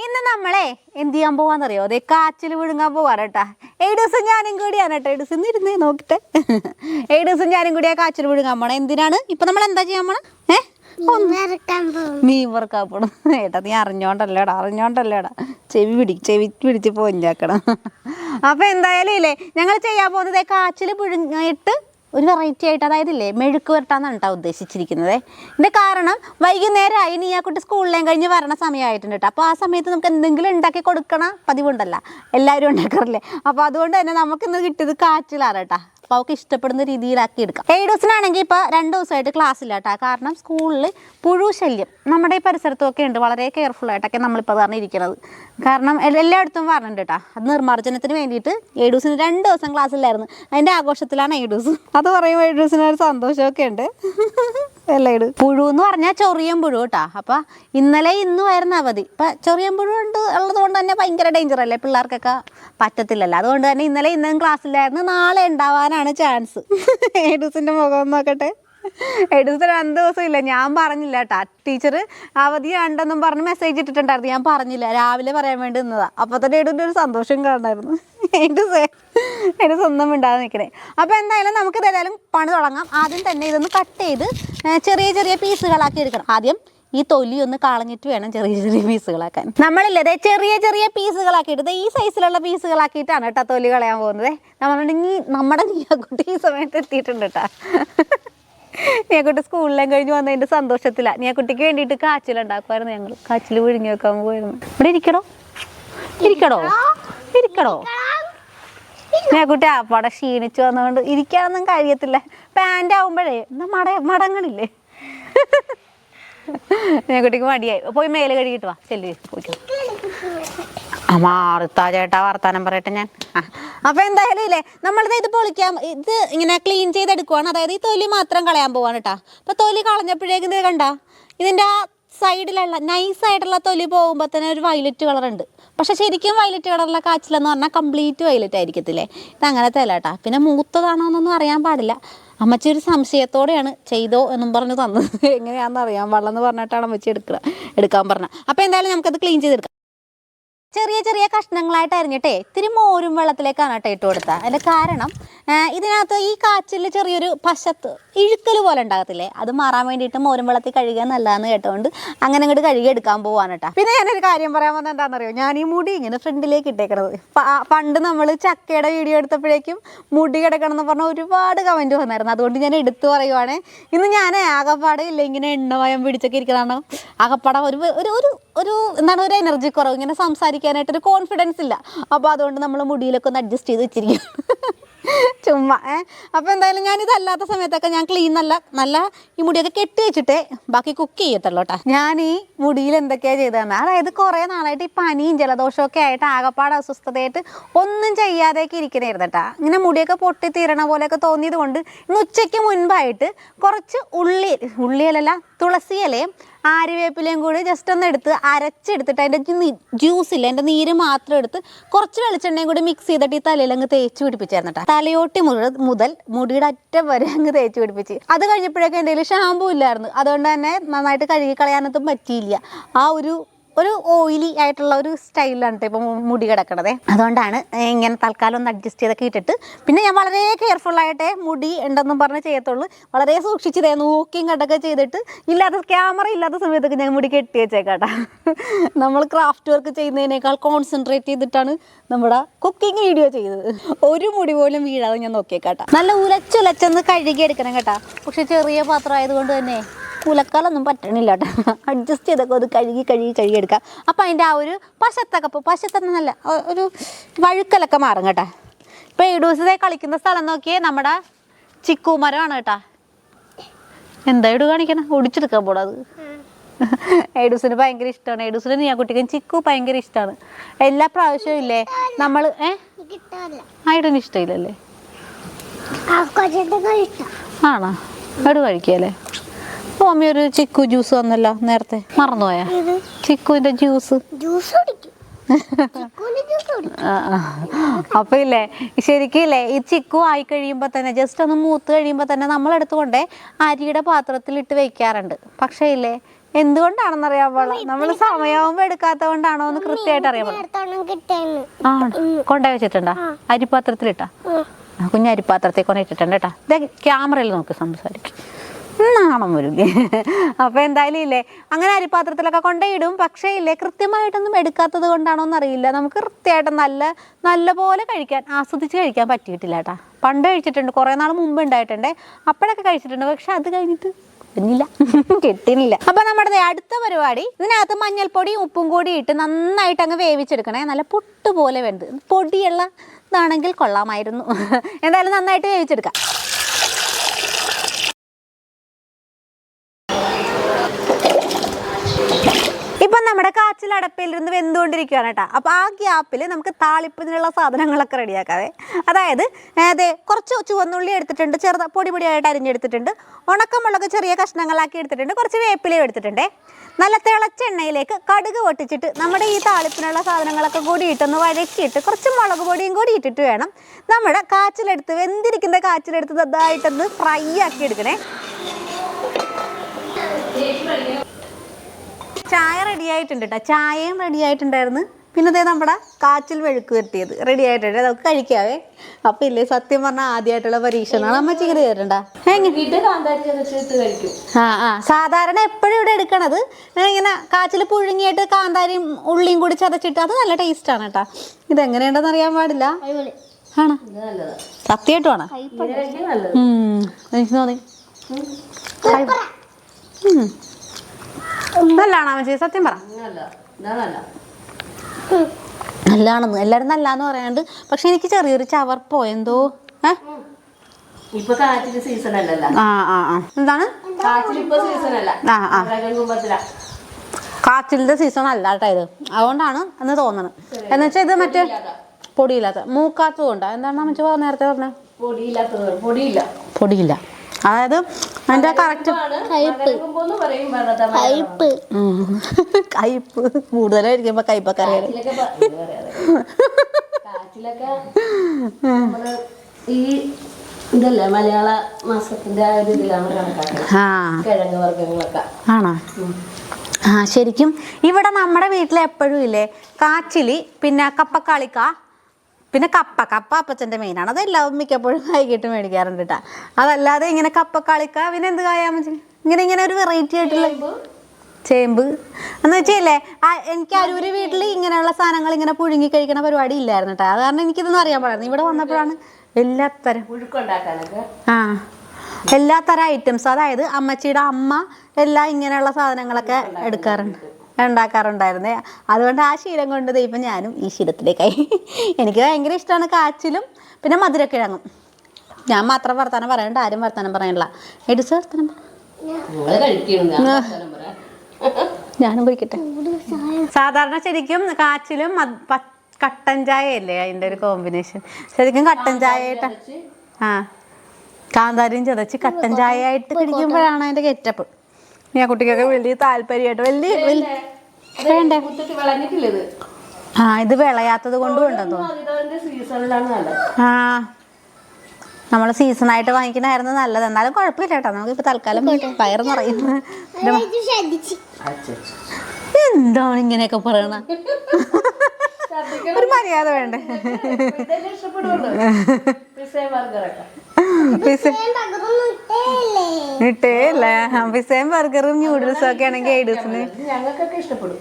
ഇന്ന് നമ്മളെ എന്ത് ചെയ്യാൻ പോവാന്ന് അറിയോ അതെ കാച്ചിൽ വിഴുങ്ങാൻ പോവാണ് കേട്ടാ ഏഴ് ദിവസം ഞാനും കൂടിയാണ് കേട്ടോ ഏഴ് ദിവസം ഇരുന്നേ നോക്കിട്ടെ. ഏഴ് ദിവസം ഞാനും കൂടിയാ കാച്ചിൽ വിഴുങ്ങാൻ പോണേ. എന്തിനാണ്? ഇപ്പൊ നമ്മൾ എന്താ ചെയ്യാൻ പോണേ? ഏ? വറുക്കാൻ പോകും മീൻ വറുക്കാൻ പോണം. ഏട്ടാ നീ അറിഞ്ഞോണ്ടല്ലേടാ അറിഞ്ഞോണ്ടല്ലേടാ. ചെവി പിടി ചെവി പിടിച്ച് പോയിക്കണം അപ്പൊ എന്തായാലും ഇല്ലേ ഞങ്ങൾ ചെയ്യാൻ പോകുന്നത് കാച്ചിൽ പുഴുങ്ങിയിട്ട് ഒരു വെറൈറ്റി ആയിട്ട് അതായത് ഇല്ലേ മെഴുക്ക് വരട്ടാന്നാണ് കേട്ടോ ഉദ്ദേശിച്ചിരിക്കുന്നത്. ഇതിന്റെ കാരണം വൈകുന്നേരമായി നീ ആ കുട്ടി സ്കൂളിലേം കഴിഞ്ഞ് വരണ സമയമായിട്ടുണ്ട് കേട്ടോ അപ്പോൾ ആ സമയത്ത് നമുക്ക് എന്തെങ്കിലും ഉണ്ടാക്കി കൊടുക്കണ പതിവുണ്ടല്ല. എല്ലാവരും ഉണ്ടാക്കാറില്ലേ? അപ്പോൾ അതുകൊണ്ട് തന്നെ നമുക്കിന്ന് കിട്ടിയത് കാച്ചിലാണ് കേട്ടോ അപ്പോൾ അവൾക്ക് ഇഷ്ടപ്പെടുന്ന രീതിയിലാക്കി എടുക്കാം. ഏഴ് ദിവസത്തിനാണെങ്കിൽ ഇപ്പോൾ രണ്ട് ദിവസമായിട്ട് ക്ലാസ് ഇല്ല കേട്ടോ കാരണം സ്കൂളിൽ പുഴു ശല്യം. നമ്മുടെ ഈ പരിസരത്തൊക്കെ ഉണ്ട്. വളരെ കെയർഫുൾ ആയിട്ടൊക്കെ നമ്മളിപ്പോൾ പറഞ്ഞിരിക്കുന്നത് കാരണം എല്ല- എല്ലായിടത്തും പറഞ്ഞിട്ടുണ്ട് കേട്ടോ അത് നിർമ്മാർജനത്തിന് വേണ്ടിയിട്ട് ദിവസത്തിന് രണ്ട് ദിവസം ക്ലാസ് ഇല്ലായിരുന്നു. അതിന്റെ ആഘോഷത്തിലാണ് ദിവസം അത് പറയുമ്പോൾ ദിവസത്തിന് ഒരു സന്തോഷമൊക്കെ ഉണ്ട്. എല്ലായിട് പുഴു എന്ന് പറഞ്ഞാൽ ചൊറിയൻ പുഴു കേട്ടാ. അപ്പൊ ഇന്നലെ ഇന്നും ആയിരുന്നു അവധി. ഇപ്പൊ ചൊറിയൻ പുഴു ഉണ്ട് ഉള്ളത് കൊണ്ട് തന്നെ ഭയങ്കര ഡേഞ്ചർ അല്ലേ പിള്ളേർക്കൊക്കെ പറ്റത്തില്ലല്ലോ. അതുകൊണ്ട് തന്നെ ഇന്നലെ ഇന്നും ക്ലാസ്സിലായിരുന്നു. നാളെ ഉണ്ടാവാനാണ് ചാൻസ് ഏഡൂസിന്റെ മുഖം നോക്കട്ടെ. ഏഡൂസ് രണ്ട് ദിവസം ഇല്ല. ഞാൻ പറഞ്ഞില്ല കേട്ടാ. ടീച്ചർ അവധി ഉണ്ടെന്നും പറഞ്ഞ് മെസ്സേജ് ഇട്ടിട്ടുണ്ടായിരുന്നു. ഞാൻ പറഞ്ഞില്ല. രാവിലെ പറയാൻ വേണ്ടി നിന്നതാ. അപ്പൊ തന്നെ ഏഡൂന്റെ ഒരു സന്തോഷം കാണായിരുന്നു ഏഡൂസേ എന്റെ സ്വന്തം മിണ്ടാതെ നിൽക്കണേ. അപ്പോൾ എന്തായാലും നമുക്ക് ഏതായാലും പണി തുടങ്ങാം. ആദ്യം തന്നെ ഇതൊന്ന് കട്ട് ചെയ്ത് ചെറിയ ചെറിയ പീസുകളാക്കി എടുക്കണം. ആദ്യം ഈ തൊലി ഒന്ന് കളഞ്ഞിട്ട് വേണം ചെറിയ ചെറിയ പീസുകളാക്കാൻ. നമ്മളില്ലേ ചെറിയ ചെറിയ പീസുകളാക്കിയിട്ട് ഈ സൈസിലുള്ള പീസുകളാക്കിയിട്ടാണ് കേട്ടോ തൊലി കളയാൻ പോകുന്നത്. നമ്മളുണ്ടെങ്കിൽ നമ്മുടെ നീയാക്കുട്ടി ഈ സമയത്ത് എത്തിയിട്ടുണ്ട് കേട്ടോ. നീയാക്കുട്ടി സ്കൂളിലും കഴിഞ്ഞ് വന്നതിന്റെ സന്തോഷത്തിലാണ് നീയാക്കുട്ടിക്ക് വേണ്ടിയിട്ട് കാച്ചിലുണ്ടാക്കുമായിരുന്നു ഞങ്ങൾ കാച്ചിൽ വിഴുങ്ങി വെക്കാൻ പോയിരുന്നു. ഇവിടെ ഇരിക്കണോ ഇരിക്കണോ ഇരിക്കണോ ഞാൻ കുട്ടി അപ്പാടെ ക്ഷീണിച്ചു വന്നതുകൊണ്ട് ഇരിക്കാനൊന്നും കഴിയത്തില്ല. പാന്റ് ആവുമ്പോഴേ മട മടങ്ങണില്ലേ? ഞാൻ കുട്ടിക്ക് മടിയായി. പോയി മേലെ കഴുകിയിട്ട് വാ. ചെല്ലു പോയിക്കോ മാറുത്താ ചേട്ടാ വർത്താനം പറയട്ടെ ഞാൻ. അപ്പൊ എന്തായാലും ഇല്ലേ നമ്മളിത് ഇത് പൊളിക്കാം. ഇത് ഇങ്ങനെ ക്ലീൻ ചെയ്തെടുക്കുവാണ്. അതായത് ഈ തൊലി മാത്രം കളയാൻ പോവാണ് കേട്ടാ അപ്പൊ തൊലി കളഞ്ഞപ്പോഴേക്കും ഇത് കണ്ട ഇതിന്റെ സൈഡിലുള്ള നൈസായിട്ടുള്ള തൊലി പോകുമ്പോൾ തന്നെ ഒരു വയലറ്റ് കളർ ഉണ്ട്. പക്ഷെ ശരിക്കും വയലറ്റ് കളറുള്ള കാച്ചിലെന്ന് പറഞ്ഞാൽ കംപ്ലീറ്റ് വയലറ്റ് ആയിരിക്കത്തില്ലേ? ഇത് അങ്ങനെ അല്ല കേട്ടോ പിന്നെ മൂത്തതാണോ എന്നൊന്നും അറിയാൻ പാടില്ല. അമ്മച്ചി ഒരു സംശയത്തോടെയാണ് ചെയ്തോ എന്നും പറഞ്ഞ് തന്നത്. എങ്ങനെയാണെന്ന് അറിയാൻ പാടില്ലെന്ന് പറഞ്ഞിട്ടാണ് അമ്മച്ചി എടുക്കുക എടുക്കാൻ പറഞ്ഞത് അപ്പോൾ എന്തായാലും നമുക്കത് ക്ലീൻ ചെയ്തെടുക്കാം ചെറിയ ചെറിയ കഷ്ണങ്ങളായിട്ട് അരിഞ്ഞിട്ടേ ഇത്തിരി മോരും വെള്ളത്തിലേക്കാണ് കേട്ടോ ഇട്ട് കൊടുത്തത് അതിന്റെ കാരണം ഇതിനകത്ത് ഈ കാച്ചിൽ ചെറിയൊരു പശത്ത് ഇഴുക്കൽ പോലെ ഉണ്ടാകത്തില്ലേ? അത് മാറാൻ വേണ്ടിയിട്ട് മോരും വെള്ളത്തിൽ കഴുകുക നല്ലതാന്ന് കേട്ടോണ്ട് അങ്ങനെ അങ്ങോട്ട് കഴുകി എടുക്കാൻ പോവാണ് കേട്ടോ പിന്നെ ഞാനൊരു കാര്യം പറയാൻ വന്നത് എന്താണെന്നറിയോ ഞാൻ ഈ മുടി ഇങ്ങനെ ഫ്രണ്ടിലേക്ക് ഇട്ടേക്കണത്. പണ്ട് നമ്മൾ ചക്കയുടെ വീഡിയോ എടുത്തപ്പോഴേക്കും മുടി കിടക്കണം എന്ന് പറഞ്ഞ ഒരുപാട് കമന്റ് വന്നായിരുന്നു. അതുകൊണ്ട് ഞാൻ എടുത്തു പറയുവാണ്. ഇന്ന് ഞാൻ ആകപ്പാടെ ഇല്ല ഇങ്ങനെ എണ്ണമയം പിടിച്ചൊക്കെ ഇരിക്കുന്നതാണ് ആകപ്പാടെ ഒരു ഒരു ഒരു ഒരു എന്താണ് ഒരു എനർജി കുറവ്. ഇങ്ങനെ സംസാരിക്കാനായിട്ട് ഒരു കോൺഫിഡൻസ് ഇല്ല. അപ്പോൾ അതുകൊണ്ട് നമ്മൾ മുടിയിലൊക്കെ ഒന്ന് അഡ്ജസ്റ്റ് ചെയ്ത് വെച്ചിരിക്കും ചുമ്മാ ഏ? അപ്പോൾ എന്തായാലും ഞാനിതല്ലാത്ത സമയത്തൊക്കെ ഞാൻ ക്ലീൻ നല്ല നല്ല ഈ മുടിയൊക്കെ കെട്ടി വെച്ചിട്ടേ ബാക്കി കുക്ക് ചെയ്യത്തുള്ളൂ കേട്ടോ ഞാൻ ഈ മുടിയിൽ എന്തൊക്കെയാണ് ചെയ്തതെന്ന് അതായത് കുറേ നാളായിട്ട് ഈ പനിയും ജലദോഷവും ഒക്കെ ആയിട്ട് ആകപ്പാട് അസ്വസ്ഥതയായിട്ട് ഒന്നും ചെയ്യാതെയൊക്കെ ഇരിക്കണായിരുന്നു കേട്ടോ ഇങ്ങനെ മുടിയൊക്കെ പൊട്ടി തീരണ പോലെയൊക്കെ തോന്നിയത് കൊണ്ട് ഇന്ന് ഉച്ചയ്ക്ക് മുൻപായിട്ട് കുറച്ച് ഉള്ളി ഉള്ളിയിലല്ല തുളസി ഇലയും ആര്യവേപ്പിലയും കൂടി ജസ്റ്റ് ഒന്ന് എടുത്ത് അരച്ചെടുത്തിട്ട് അതിന്റെ ജ്യൂസ് ഇല്ല അതിന്റെ നീര് മാത്രം എടുത്ത് കുറച്ച് വെളിച്ചെണ്ണയും കൂടി മിക്സ് ചെയ്തിട്ട് ഈ തലയിൽ അങ്ങ് തേച്ച് പിടിപ്പിച്ചായിരുന്നു കേട്ടോ തലയോട്ടി മുതൽ മുതൽ മുടിയുടെ അറ്റം വരെ അങ്ങ് തേച്ച് പിടിപ്പിച്ച്. അത് കഴിഞ്ഞപ്പോഴൊക്കെ കയ്യിൽ ഷാമ്പൂ ഇല്ലായിരുന്നു. അതുകൊണ്ട് തന്നെ നന്നായിട്ട് കഴുകി കളയാനൊന്നും പറ്റിയില്ല. ആ ഒരു ഒരു ഓയിലി ആയിട്ടുള്ള ഒരു സ്റ്റൈലാണ് കേട്ടോ ഇപ്പം മുടി കിടക്കണത്. അതുകൊണ്ടാണ് ഇങ്ങനെ തൽക്കാലം ഒന്ന് അഡ്ജസ്റ്റ് ചെയ്തൊക്കെ ഇട്ടിട്ട്. പിന്നെ ഞാൻ വളരെ കെയർഫുൾ ആയിട്ടേ മുടി ഉണ്ടെന്നും പറഞ്ഞ് ചെയ്യത്തുള്ളൂ. വളരെ സൂക്ഷിച്ചതേ നോക്കിയും കണ്ടൊക്കെ ചെയ്തിട്ട് ഇല്ലാത്ത ക്യാമറ ഇല്ലാത്ത സമയത്തൊക്കെ ഞാൻ മുടി കെട്ടി വെച്ചേക്കാട്ടാ. നമ്മൾ ക്രാഫ്റ്റ് വർക്ക് ചെയ്യുന്നതിനേക്കാൾ കോൺസെൻട്രേറ്റ് ചെയ്തിട്ടാണ് നമ്മുടെ കുക്കിംഗ് വീഡിയോ ചെയ്തത്. ഒരു മുടി പോലും വീഴാതെ ഞാൻ നോക്കിയേക്കാട്ടാ. നല്ല ഉലച്ചുലച്ചെന്ന് കഴുകി എടുക്കണം കേട്ടാ. പക്ഷെ ചെറിയ പാത്രം ആയതുകൊണ്ട് തന്നെ കുലക്കാലൊന്നും പറ്റണില്ല കേട്ടോ അഡ്ജസ്റ്റ് ചെയ്തൊക്കെ അത് കഴുകി കഴുകി കഴുകി എടുക്കാം. അപ്പം അതിന്റെ ആ ഒരു പശത്തൊക്കെ ഇപ്പോൾ പശത്തെന്നല്ല നല്ല ഒരു വഴുക്കലൊക്കെ മാറും കേട്ടോ. ഇപ്പോൾ ദിവസത്തെ കളിക്കുന്ന സ്ഥലം നോക്കിയേ നമ്മുടെ ചിക്കു മരമാണ് കേട്ടാ. എന്താ ഇടു കാണിക്കണം? ഒടിച്ചെടുക്കാൻ അത്? എഡൂസിന് ഭയങ്കര ഇഷ്ടമാണ് എഡൂസിന് നീ ആ കുട്ടിക്കും ചിക്കു ഭയങ്കര ഇഷ്ടമാണ് എല്ലാ പ്രാവശ്യവും ഇല്ലേ? നമ്മൾ ഏ? കിട്ടാല്ല ഇഷ്ടമില്ലല്ലേ ആണോ? എടു കഴിക്കല്ലേ? മമ്മി ഒരു ചിക്കു ജ്യൂസ് വന്നല്ലോ നേരത്തെ. മറന്നുപോയാ? ചിക്കുവിന്റെ ജ്യൂസ്. ജ്യൂസ്. അപ്പൊ ഇല്ലേ ശരിക്കും ഇല്ലേ ഈ ചിക്കു ആയി കഴിയുമ്പോ തന്നെ ജസ്റ്റ് ഒന്ന് മൂത്ത് കഴിയുമ്പോ തന്നെ നമ്മൾ എടുത്തുകൊണ്ടേ അരിയുടെ പാത്രത്തിൽ ഇട്ട് വെക്കാറുണ്ട്. പക്ഷെ ഇല്ലേ എന്തുകൊണ്ടാണെന്ന് അറിയാൻ പാടില്ല നമ്മൾ സമയമാകുമ്പോ എടുക്കാത്ത കൊണ്ടാണോ എന്ന് കൃത്യമായിട്ട് അറിയാൻ പാടില്ല ആ കൊണ്ടേ വെച്ചിട്ടുണ്ടാ? അരിപ്പാത്രത്തിലിട്ടാ? കുഞ്ഞരിപ്പാത്രത്തെ കൊണ്ടിട്ടിട്ടുണ്ട് കേട്ടാ. ക്യാമറയിൽ നോക്കി സംസാരിക്കും. നാണം വരും അപ്പൊ എന്തായാലും ഇല്ലേ അങ്ങനെ അരിപ്പാത്രത്തിലൊക്കെ കൊണ്ടുപോയിടും പക്ഷേ ഇല്ലേ കൃത്യമായിട്ടൊന്നും എടുക്കാത്തത് കൊണ്ടാണോ എന്നറിയില്ല നമുക്ക് കൃത്യമായിട്ട് നല്ല നല്ല പോലെ കഴിക്കാൻ ആസ്വദിച്ച് കഴിക്കാൻ പറ്റിയിട്ടില്ല കേട്ടാ പണ്ട് കഴിച്ചിട്ടുണ്ട് കുറേ നാൾ മുമ്പ് ഉണ്ടായിട്ടുണ്ട്. അപ്പോഴൊക്കെ കഴിച്ചിട്ടുണ്ട്. പക്ഷെ അത് കഴിഞ്ഞിട്ട് കിട്ടുന്നില്ല കിട്ടുന്നില്ല അപ്പൊ നമ്മുടെ അടുത്ത പരിപാടി ഇതിനകത്ത് മഞ്ഞൾപ്പൊടിയും ഉപ്പും കൂടി ഇട്ട് നന്നായിട്ട് അങ്ങ് വേവിച്ചെടുക്കണേ. നല്ല പുട്ട് പോലെ വെന്ത്. പൊടിയുള്ള ഇതാണെങ്കിൽ കൊള്ളാമായിരുന്നു. എന്തായാലും നന്നായിട്ട് വേവിച്ചെടുക്കാം ഇപ്പൊ കാച്ചിൽ വെന്തുകൊണ്ടിരിക്കുകയാണ് കേട്ടോ. അപ്പോൾ ആ ഗ്യാപ്പിൽ നമുക്ക് താളിപ്പിനുള്ള സാധനങ്ങളൊക്കെ റെഡിയാക്കാവേ. അതായത് അതെ കുറച്ച് ചുവന്നുള്ളി എടുത്തിട്ടുണ്ട് ചെറുത പൊടി പൊടിയായിട്ട് അരിഞ്ഞെടുത്തിട്ടുണ്ട് ഉണക്കമുളക് ചെറിയ കഷ്ണങ്ങളാക്കി എടുത്തിട്ടുണ്ട് കുറച്ച് വേപ്പിലയും എടുത്തിട്ടുണ്ട്. നല്ല തിളച്ച എണ്ണയിലേക്ക് കടുക് പൊട്ടിച്ചിട്ട് നമ്മുടെ ഈ താളിപ്പിനുള്ള സാധനങ്ങളൊക്കെ കൂടി ഇട്ടൊന്ന് വഴക്കിയിട്ട് കുറച്ച് മുളക് പൊടിയും കൂടി ഇട്ടിട്ട് വേണം. നമ്മുടെ കാച്ചിലെടുത്ത് വെന്തിരിക്കുന്ന കാച്ചിലെടുത്ത് ഇതായിട്ടൊന്ന് ഫ്രൈ ആക്കി എടുക്കണേ. ചായ റെഡി ആയിട്ടുണ്ട് കേട്ടോ ചായയും റെഡി ആയിട്ടുണ്ടായിരുന്നു. പിന്നെ അതേ നമ്മുടെ കാച്ചിൽ വെഴുക്ക് വരുത്തിയത് റെഡി ആയിട്ടുണ്ട്. നമുക്ക് കഴിക്കാവേ. അപ്പൊ ഇല്ലേ സത്യം പറഞ്ഞാൽ ആദ്യമായിട്ടുള്ള പരീക്ഷണമാണ് അമ്മച്ചി ഇങ്ങനെ തരണ്ട. ആ ആ. സാധാരണ എപ്പോഴും ഇവിടെ എടുക്കണത്. ഇങ്ങനെ കാച്ചിൽ പുഴുങ്ങിയിട്ട് കാന്താരിയും ഉള്ളിയും കൂടി ചതച്ചിട്ട് അത് നല്ല ടേസ്റ്റ് ടേസ്റ്റാണ് കേട്ടാ ഇതെങ്ങനെയുണ്ടെന്ന് അറിയാൻ പാടില്ല. ആണോ? സത്യമായിട്ടുമാണ് എനിക്ക് തോന്നി. നല്ലതാണോ അമ്മച്ചി സത്യം പറ. നല്ലതാണെന്ന് എല്ലാരും നല്ലാന്ന് പറയാണ്ട്. പക്ഷെ എനിക്ക് ചെറിയൊരു ചവർപ്പോ എന്തോ? ഏ? ഇപ്പൊ സീസൺ അല്ലല്ലോ. ആ ആ ആ. എന്താണ്? കാച്ചിലിന്റെ സീസൺ അല്ല കേട്ടോ ഇത്. അതുകൊണ്ടാണ് എന്ന് തോന്നണ് എന്ന് വെച്ചാൽ ഇത് മറ്റേ പൊടിയില്ലാത്ത. മൂക്കാത്തത് കൊണ്ടാ. എന്താണ് അമ്മച്ചി പറഞ്ഞ നേരത്തെ പൊടിയില്ല. പൊടിയില്ല. അതായത് അതിന്റെ കറക്റ്റ് കയ്പ് കയ്പ് കൂടുതലായിരിക്കുമ്പോ കയ്പൊക്കെ അറിയാം ഈ ഇതല്ലേ മലയാള മാസത്തിന്റെ ആ ഒരു ഇതിലാണ് കണക്കാക്കുന്നത് ആ. കിഴങ്ങ് വർഗങ്ങളൊക്കെ. ആണോ? ആ ശരിക്കും ഇവിടെ നമ്മുടെ വീട്ടിൽ എപ്പോഴും ഇല്ലേ കാച്ചിലി പിന്നെ കപ്പക്കാളിക്ക പിന്നെ കപ്പ കപ്പ അപ്പച്ചന്റെ മെയിനാണ് അതെല്ലാം മിക്കപ്പോഴും വൈകിട്ട് മേടിക്കാറുണ്ട് കേട്ടോ അതല്ലാതെ ഇങ്ങനെ കപ്പ കളിക്ക പിന്നെ എന്ത് കായാ ഇങ്ങനെ ഇങ്ങനെ ഒരു വെറൈറ്റി ആയിട്ടുള്ള ചേമ്പ്. എന്ന് വെച്ചില്ലേ എനിക്ക് അരൂര് വീട്ടിൽ ഇങ്ങനെയുള്ള സാധനങ്ങൾ ഇങ്ങനെ പുഴുങ്ങി കഴിക്കണ പരിപാടി ഇല്ലായിരുന്നു കേട്ടോ അത് കാരണം എനിക്കിതൊന്നും അറിയാൻ പാടായിരുന്നു. ഇവിടെ വന്നപ്പോഴാണ് എല്ലാത്തരം ആ എല്ലാത്തരം തരം ഐറ്റംസ് അതായത് അമ്മച്ചിയുടെ അമ്മ എല്ലാം ഇങ്ങനെയുള്ള സാധനങ്ങളൊക്കെ എടുക്കാറുണ്ട്. ഉണ്ടാക്കാറുണ്ടായിരുന്നേ. അതുകൊണ്ട് ആ ശീലം കൊണ്ട് ഇപ്പം ഞാനും ഈ ശീലത്തിലേക്കായി. എനിക്ക് ഭയങ്കര ഇഷ്ടമാണ് കാച്ചിലും പിന്നെ മധുരക്കിഴങ്ങും ഞാൻ മാത്രം വർത്താനം പറയണ്ട ആരും വർത്താനം പറയണില്ല. വർത്താനം പറയാം. ഞാനും കുടിക്കട്ടെ. സാധാരണ ശരിക്കും കാച്ചിലും കട്ടൻ ചായ അല്ലേ അതിന്റെ ഒരു കോമ്പിനേഷൻ ശരിക്കും കട്ടൻ ചായ ആയിട്ട് ആ കാന്താരിയും ചതച്ച് കട്ടൻ ചായ ആയിട്ട് കുടിക്കുമ്പോഴാണ് അതിന്റെ ഗെറ്റപ്പ് ഞാൻ കുട്ടിക്കൊക്കെ വലിയ താല്പര്യമായിട്ട് വലിയ വേണ്ടേ? ആ ഇത് വിളയാത്തത് കൊണ്ടും ഉണ്ടെന്ന് തോന്നുന്നു. ആ. നമ്മൾ സീസണായിട്ട് വാങ്ങിക്കണായിരുന്നു നല്ലത്. എന്നാലും കുഴപ്പമില്ല കേട്ടോ. നമുക്കിപ്പോൾ തൽക്കാലം പയർ നിറയുന്നു എന്താണ് ഇങ്ങനെയൊക്കെ പറയണ? ഒരു മര്യാദ വേണ്ടേ? ഇട്ടേല്ലേ പിസയും ബർഗറും ന്യൂഡിൽസും ഒക്കെ ആണെങ്കിൽ ഐഡിയസിന് ഞങ്ങൾക്കൊക്കെ ഇഷ്ടപ്പെടും.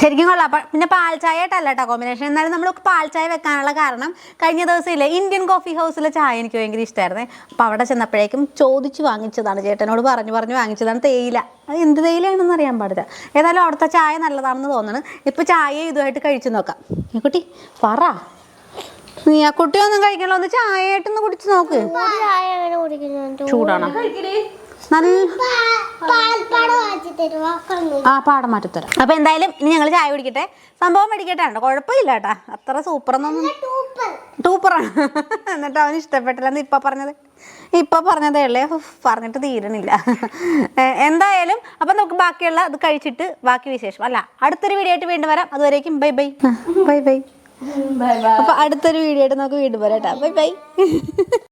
ശരിക്കും കൊള്ളാം. അപ്പം പിന്നെ പാൽച്ചായ ചായ ആയിട്ടല്ല കേട്ടോ കോമ്പിനേഷൻ എന്നാലും നമ്മൾ പാൽച്ചായ ചായ വെക്കാനുള്ള കാരണം കഴിഞ്ഞ ദിവസം ഇല്ലേ ഇന്ത്യൻ കോഫി ഹൗസിലെ ചായ എനിക്ക് ഭയങ്കര ഇഷ്ടമായിരുന്നേ അപ്പോൾ അവിടെ ചെന്നപ്പോഴേക്കും ചോദിച്ച് വാങ്ങിച്ചതാണ്. ചേട്ടനോട് പറഞ്ഞു പറഞ്ഞു വാങ്ങിച്ചതാണ് തേയില. അത് എന്ത് തേയിലയാണെന്ന് അറിയാൻ പാടില്ല. ഏതായാലും അവിടുത്തെ ചായ നല്ലതാണെന്ന് തോന്നുന്നു ഇപ്പോൾ ചായ ഇതുമായിട്ട് കഴിച്ചു നോക്കാം. കുട്ടി പറ. നീ ആ കുട്ടി ഒന്നും കഴിക്കണല്ലോ. ഒന്ന് ചായ ആയിട്ടൊന്ന് കുടിച്ച് നോക്ക്. ചൂടാണ്? ആ പാടം മാറ്റിത്തരാം. അപ്പൊ എന്തായാലും ഇനി ഞങ്ങൾ ചായ കുടിക്കട്ടെ. സംഭവം മേടിക്കട്ടെ കേട്ടോ കുഴപ്പമില്ല കേട്ടാ. അത്ര സൂപ്പറൊന്നും സൂപ്പർ ടൂപ്പറാണ് എന്നിട്ട് അവന് ഇഷ്ടപ്പെട്ടില്ലെന്ന് ഇപ്പൊ പറഞ്ഞത്. ഇപ്പൊ പറഞ്ഞതേ ഉള്ളേ പറഞ്ഞിട്ട് തീരണില്ല എന്തായാലും അപ്പൊ നമുക്ക് ബാക്കിയുള്ള അത് കഴിച്ചിട്ട് ബാക്കി വിശേഷം. അല്ല അടുത്തൊരു വീഡിയോ ആയിട്ട് വീണ്ടും വരാം. അതുവരേക്കും ബൈ ബൈ. Bye bye. അപ്പൊ അടുത്തൊരു വീഡിയോ ആയിട്ട് നമുക്ക് വീണ്ടും പോരാട്ടാ ബൈ ബൈ.